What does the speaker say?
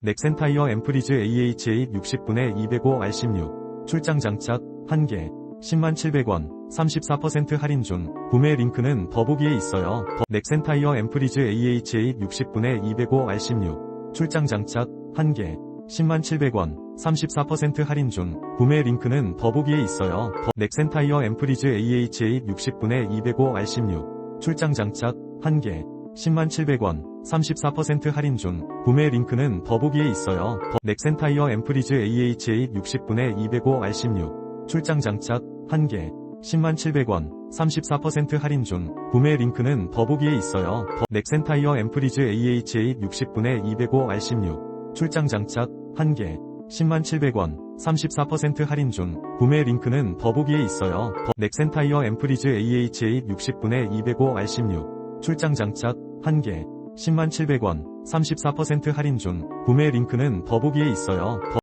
넥센 타이어 앰프리즈 AHA 60분의 205R16 출장 장착 1개 10만 700원 34% 할인 중 구매 링크는 더보기에 있어요. 더- 넥센 타이어 앰프리즈 AHA 60분의 205R16 출장 장착 1개 10만 700원 34% 할인 중 구매 링크는 더보기에 있어요. 더- 넥센 타이어 앰프리즈 AHA 60분의 205R16 출장 장착 1개 10만 700원 34% 할인 중 구매 링크는 더보기에 있어요. 더- 넥센타이어 앰프리즈 AHA 60분의 205R16 출장 장착 1개 10만 700원 34% 할인 중 구매 링크는 더보기에 있어요. 더- 넥센타이어 앰프리즈 AHA 60분의 205R16 출장 장착 1개 10만 700원 34% 할인 중 구매 링크는 더보기에 있어요. 더- 넥센타이어 앰프리즈 AHA 60분의 205R16 출장 장착 1개 10만 700원 34% 할인 중 구매 링크는 더보기에 있어요. 더-